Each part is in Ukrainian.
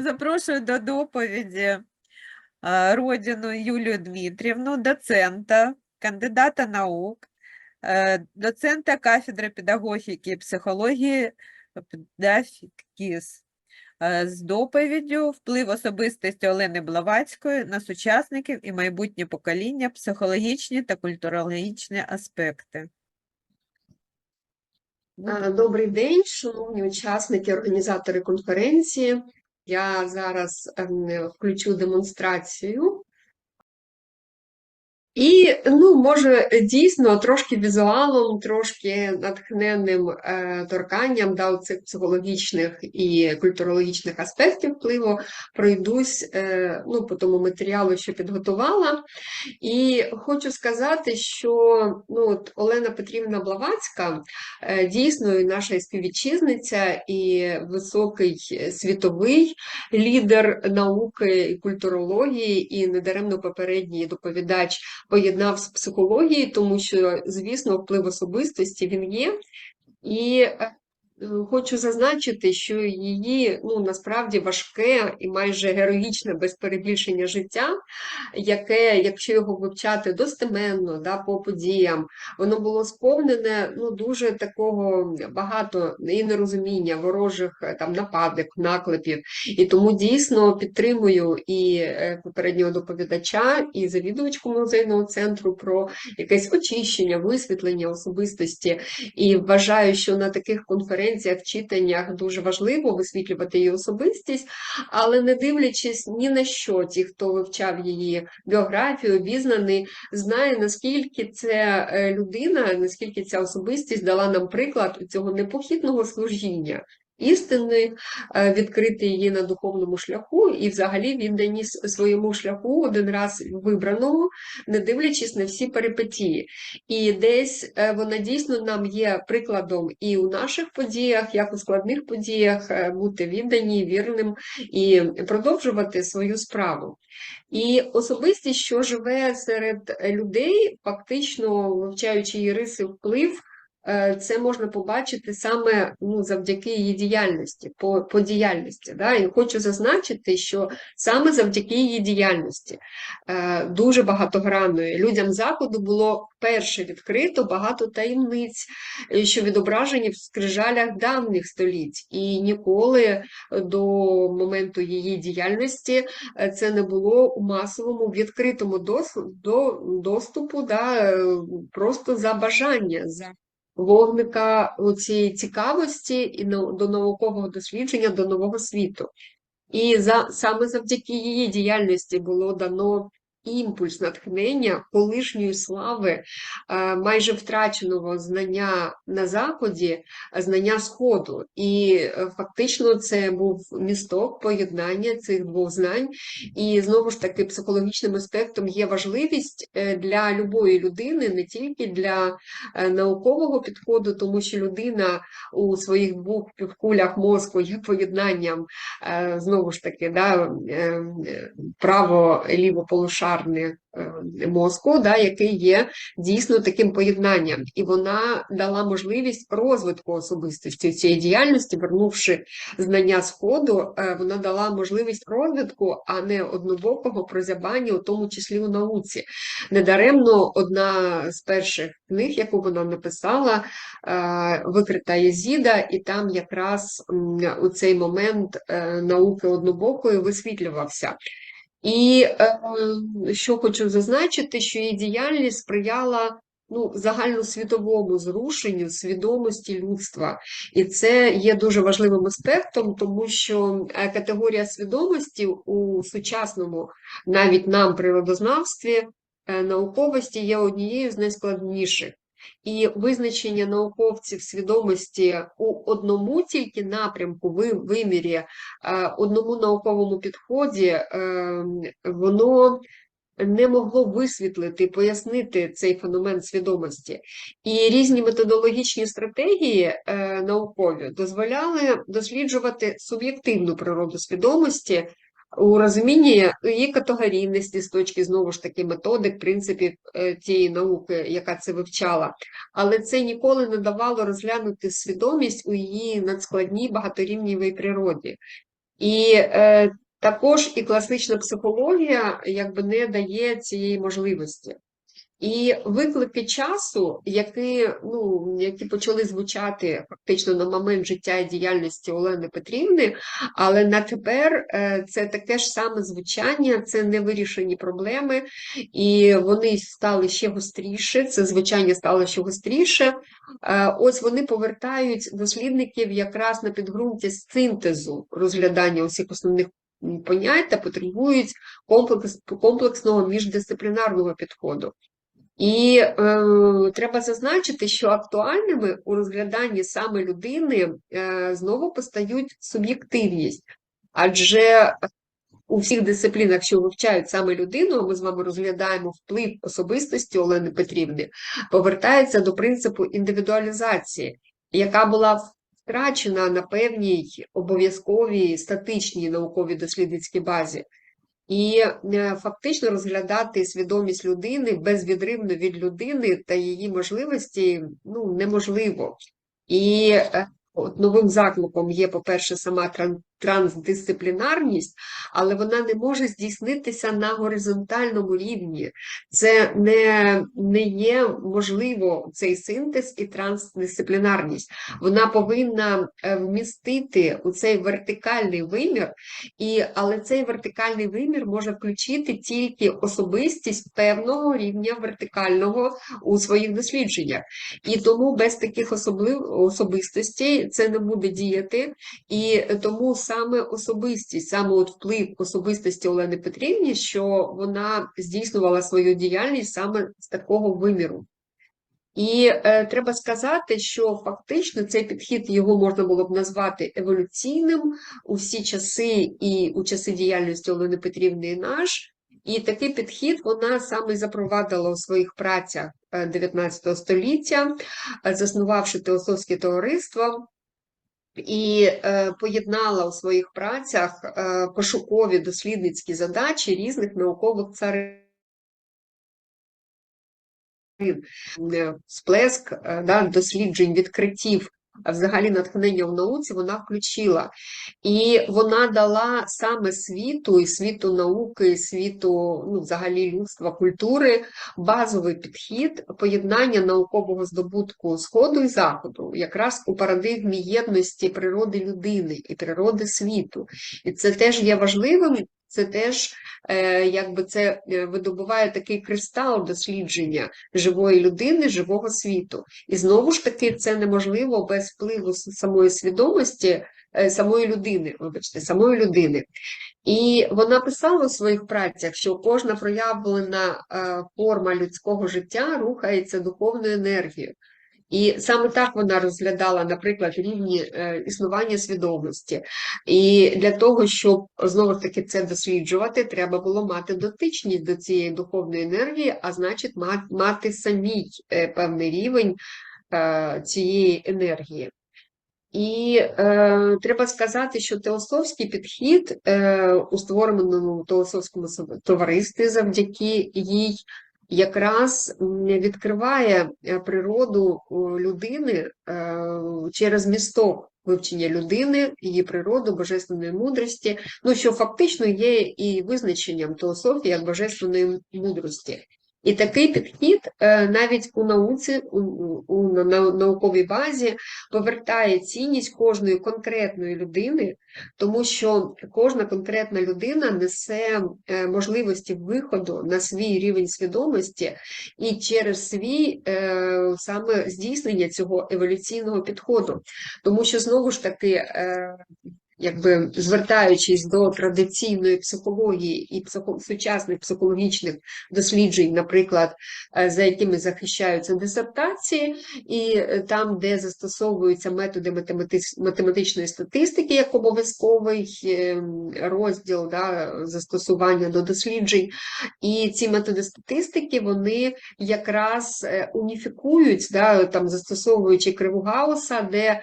Запрошую до доповіді Родіну Юлію Дмитрівну, доцента, кандидата наук, е, доцента кафедри педагогіки і психології ПДАФКІС е, з доповіддю «Вплив особистості Олени Блаватської на сучасників і майбутнє покоління, психологічні та культурологічні аспекти». Е, Добрий день, шановні учасники, організатори конференції. Я зараз ем, включу демонстрацію. І, ну, може, дійсно трошки візуалом, трошки натхненним е, торканням да, цих психологічних і культурологічних аспектів впливу пройдусь е, ну, по тому матеріалу, що підготувала. І хочу сказати, що ну, от Олена Петрівна Блаватська е, дійсно і наша співвітчизниця і високий світовий лідер науки і культурології, і недаремно попередній доповідач поєднав з психологією, тому що, звісно, вплив особистості він є. І е, хочу зазначити, що її ну, насправді важке і майже героїчне без перебільшення життя, яке, якщо його вивчати достеменно да, по подіям, воно було сповнене ну, дуже такого багато і нерозуміння, ворожих е, там нападок, наклепів. І тому дійсно підтримую і е, попереднього доповідача, і завідувачку музейного центру про якесь очищення, висвітлення особистості. І вважаю, що на таких конференціях, читаннях дуже важливо висвітлювати її особистість, але не дивлячись ні на що, ті, хто вивчав її біографію, обізнаний, знає, наскільки це е, людина, наскільки ця особистість дала нам приклад цього непохитного служіння. Істини, е, відкрити її на духовному шляху і взагалі віддані с- своєму шляху один раз вибраному, не дивлячись на всі перипетії. І десь е, вона дійсно нам є прикладом і у наших подіях, як у складних подіях, е, бути віддані, вірним і продовжувати свою справу. І особистість, що живе серед людей, фактично вивчаючи її риси вплив, це можна побачити саме ну, завдяки її діяльності, по, по діяльності. Да? І хочу зазначити, що саме завдяки її діяльності, е, дуже багатогранної, людям Заходу було вперше відкрито багато таємниць, е, що відображені в скрижалях давніх століть. І ніколи до моменту її діяльності е, це не було у масовому відкритому дос- до, доступу, да, е, просто за бажання, за вогника цієї цікавості і до наукового дослідження, до нового світу. І за, саме завдяки її діяльності було дано імпульс натхнення колишньої слави, е, майже втраченого знання на Заході, знання Сходу. І е, фактично це був місток поєднання цих двох знань. І знову ж таки, психологічним аспектом є важливість е, для любої людини, не тільки для наукового підходу, тому що людина у своїх двох півкулях мозку є поєднанням знову ж таки, да, е, е, право-лівополушарне е, мозку, да, який є дійсно таким поєднанням. І вона дала можливість розвитку особистості цієї діяльності, вернувши знання сходу, е, вона дала можливість розвитку, а не однобокого прозябання, у тому числі у науці. Недаремно одна з перших книг, яку вона написала, е, викрита Єзіда, і там якраз у цей момент науки однобокої висвітлювався. І е, що хочу зазначити, що її діяльність сприяла ну, загальносвітовому зрушенню свідомості людства. І це є дуже важливим аспектом, тому що е, категорія свідомості у сучасному, навіть нам природознавстві, е, науковості є однією з найскладніших. І визначення науковців свідомості у одному тільки напрямку, вимірі, е, одному науковому підході, е, воно не могло висвітлити, пояснити цей феномен свідомості. І різні методологічні стратегії е, наукові дозволяли досліджувати суб'єктивну природу свідомості у розумінні її категорійності з точки знову ж таки методик, принципів е, тієї науки, яка це вивчала. Але це ніколи не давало розглянути свідомість у її надскладній багаторівнівій природі. І е, також і класична психологія якби не дає цієї можливості. І виклики часу, які, ну, які почали звучати фактично на момент життя і діяльності Олени Петрівни, але на тепер е, це таке ж саме звучання, це невирішені проблеми, і вони стали ще гостріше, це звучання стало ще гостріше. Е, Ось вони повертають дослідників якраз на підґрунті синтезу розглядання усіх основних понять та потребують комплекс, комплексного міждисциплінарного підходу. І е, треба зазначити, що актуальними у розгляданні саме людини е, знову постають суб'єктивність, адже у всіх дисциплінах, що вивчають саме людину, ми з вами розглядаємо вплив особистості Олени Петрівни, повертається до принципу індивідуалізації, яка була втрачена на певній обов'язковій статичній науковій дослідницькій базі. І е, фактично розглядати свідомість людини безвідривно від людини та її можливості ну, неможливо. І е, от новим закликом є, по-перше, сама трансдисциплінарність, але вона не може здійснитися на горизонтальному рівні. Це не, не є можливо цей синтез і трансдисциплінарність. Вона повинна е, вмістити у цей вертикальний вимір, і, але цей вертикальний вимір може включити тільки особистість певного рівня вертикального у своїх дослідженнях. І тому без таких особистостей це не буде діяти. І тому саме особистість, саме от вплив особистості Олени Петрівні, що вона здійснювала свою діяльність саме з такого виміру. І е, треба сказати, що фактично цей підхід його можна було б назвати еволюційним у всі часи і у часи діяльності Олени Петрівни і наш. І такий підхід вона саме запровадила у своїх працях е, 19 століття, е, заснувавши теософське товариство. І е, поєднала у своїх працях е, пошукові дослідницькі задачі різних наукових царин. Е, Сплеск да, досліджень, відкриттів, взагалі натхнення в науці вона включила. І вона дала саме світу, і світу науки, і світу ну, взагалі людства, культури базовий підхід поєднання наукового здобутку Сходу і Заходу, якраз у парадигмі єдності природи людини і природи світу. І це теж є важливим. Це теж е, якби це е, видобуває такий кристал дослідження живої людини, живого світу. І знову ж таки, це неможливо без впливу самої свідомості е, самої людини, вибачте, самої людини. І вона писала у своїх працях, що кожна проявлена форма людського життя рухається духовною енергією. І саме так вона розглядала, наприклад, рівні е, існування свідомості. І для того, щоб знову ж таки це досліджувати, треба було мати дотичність до цієї духовної енергії, а значить, мати самій е, певний рівень е, цієї енергії. І е, треба сказати, що теософський підхід е, у створеному теософському товаристві завдяки їй якраз відкриває е, природу людини е, через місток вивчення людини, її природу, божественної мудрості, ну що фактично є і визначенням теософії як божественної мудрості. І такий підхід е, навіть у науці, у, у, на- науковій базі повертає цінність кожної конкретної людини, тому що кожна конкретна людина несе е, можливості виходу на свій рівень свідомості і через свій е, саме здійснення цього еволюційного підходу. Тому що знову ж таки. Якби звертаючись до традиційної психології і психо, сучасних психологічних досліджень, наприклад, е, за якими захищаються дисертації, і е, там, де застосовуються методи математич- математичної статистики як обов'язковий е, розділ да, застосування до досліджень. І ці методи статистики вони якраз е, уніфікують, да, там, застосовуючи криву Гауса, де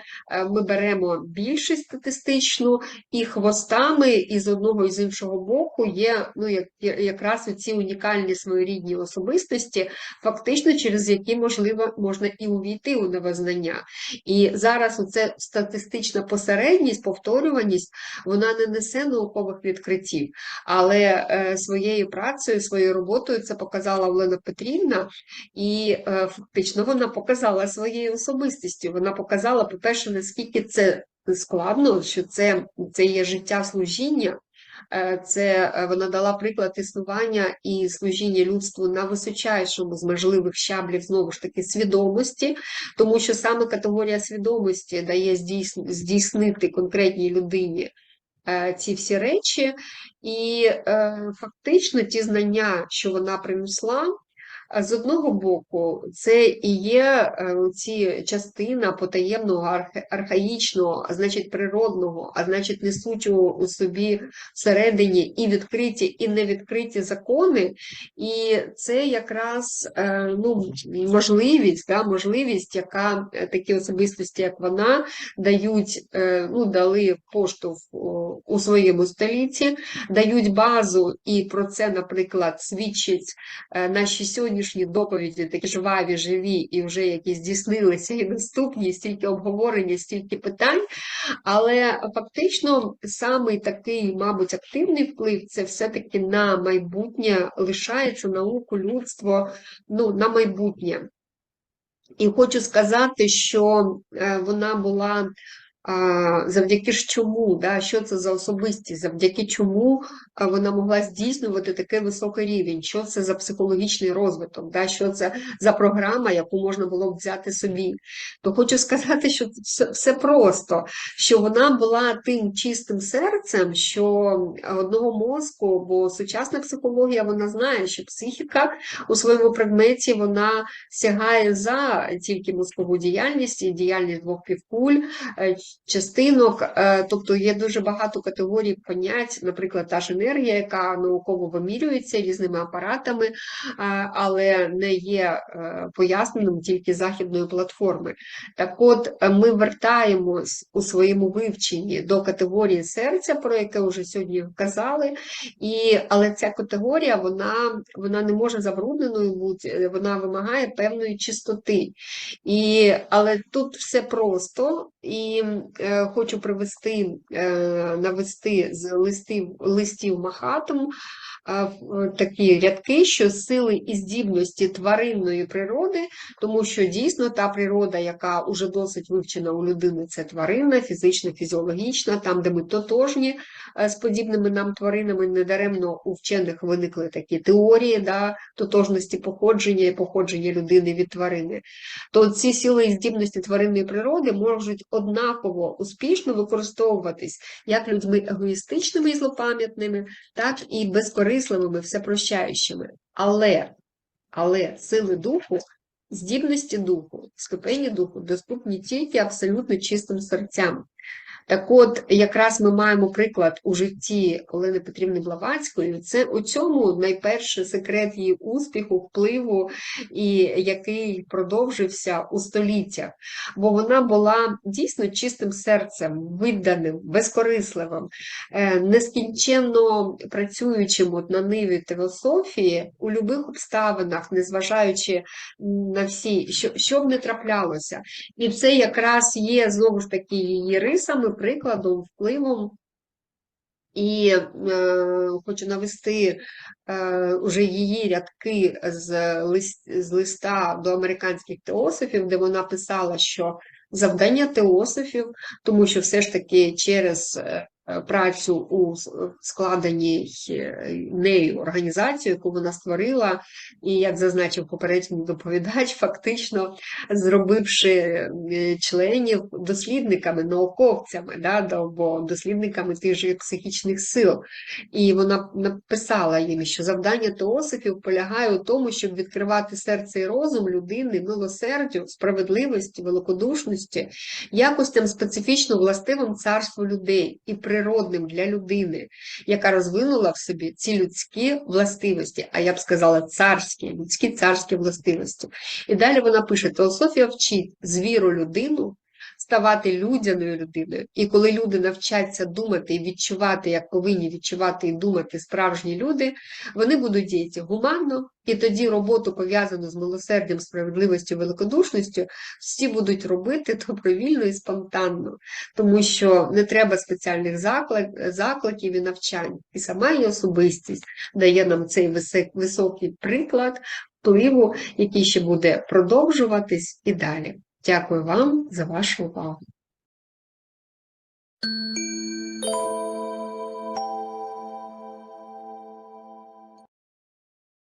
ми беремо більшість статистичну визначено, і хвостами і з одного і з іншого боку є ну, як, якраз ці унікальні своєрідні особистості, фактично через які можливо можна і увійти у новознання. І зараз оце статистична посередність, повторюваність, вона не несе наукових відкриттів, але е, своєю працею, своєю роботою це показала Олена Петрівна, і е, фактично вона показала своєю особистістю. Вона показала, по-перше, наскільки це складно, що це, це є життя служіння. Е, Це е, вона дала приклад існування і служіння людству на височайшому з можливих щаблів знову ж таки свідомості, тому що саме категорія свідомості дає здійснити конкретній людині е, ці всі речі, і фактично ті знання, що вона принесла. З одного боку, це і є е, ці частина потаємного, арха- архаїчного, а значить природного, а значить несучого у собі всередині і відкриті, і невідкриті закони. І це якраз е, ну, можливість, да, можливість, яка е, такі особистості, як вона, дають, ну, дали поштовх у своєму столітті, дають базу, і про це, наприклад, свідчить е, наші сьогоднішні доповіді, такі жваві, живі, і вже які здійснилися, і наступні, стільки обговорення, стільки питань. Але фактично самий такий, мабуть, активний вплив це все-таки на майбутнє лишається науку, людство, ну, на майбутнє. І хочу сказати, що е, вона була завдяки ж чому, да, що це за особистість, завдяки чому вона могла здійснювати такий високий рівень, що це за психологічний розвиток, да, що це за програма, яку можна було б взяти собі. То хочу сказати, що це все, просто, що вона була тим чистим серцем, що одного мозку, бо сучасна психологія вона знає, що психіка у своєму предметі вона сягає за тільки мозкову діяльність і діяльність двох півкуль, е, частинок, е, тобто є дуже багато категорій понять, наприклад, та ж енергія, яка науково вимірюється різними апаратами, е, але не є е, поясненим тільки західної платформи. Так от ми вертаємось у своєму вивченні до категорії серця, про яке вже сьогодні казали, і, але ця категорія вона, вона не може забрудненою бути, вона вимагає певної чистоти. І, але тут все просто, і хочу привести, е, навести з листів, листів Махатом е, такі рядки, що сили і здібності тваринної природи, тому що дійсно та природа, яка вже досить вивчена у людини, це тварина, фізична, фізіологічна, там, де ми тотожні е, з подібними нам тваринами, недаремно у вчених виникли такі теорії да, тотожності походження і походження людини від тварини. То ці сили і здібності тваринної природи можуть однаково успішно використовуватись як людьми егоїстичними і злопам'ятними, так і безкорисливими, всепрощаючими. Але, але сили духу, здібності духу, ступені духу доступні тільки абсолютно чистим серцям. Так от, якраз ми маємо приклад у житті Олени Петрівни Блаватської. Це у цьому найперший секрет її успіху, впливу, і який продовжився у століттях. Бо вона була дійсно чистим серцем, виданим, безкорисливим, е, нескінченно працюючим от на ниві теософії у будь-яких обставинах, незважаючи на всі, що, що б не траплялося. І це якраз є знову ж таки її рисами, прикладом, впливом. І е, хочу навести е, уже її рядки з, лист, з листа до американських теософів, де вона писала, що завдання теософів, тому що все ж таки через е, працю у складеній е, нею організацію, яку вона створила, і як зазначив попередній доповідач, фактично зробивши е, членів дослідниками, науковцями, да, або дослідниками тих же психічних сил. І вона написала їм, що завдання теософів полягає у тому, щоб відкривати серце і розум людини милосердю, справедливості, великодушності, якостям специфічно властивим царству людей і природним для людини, яка розвинула в собі ці людські властивості, а я б сказала царські, людські царські властивості. І далі вона пише: Теософія вчить звіру людину ставати людяною людиною. І коли люди навчаться думати і відчувати, як повинні відчувати і думати справжні люди, вони будуть діяти гуманно, і тоді роботу, пов'язану з милосердям, справедливістю, великодушністю, всі будуть робити добровільно і спонтанно, тому що не треба спеціальних заклик, закликів і навчань. І сама її особистість дає нам цей високий приклад впливу, який ще буде продовжуватись і далі. Дякую вам за вашу увагу.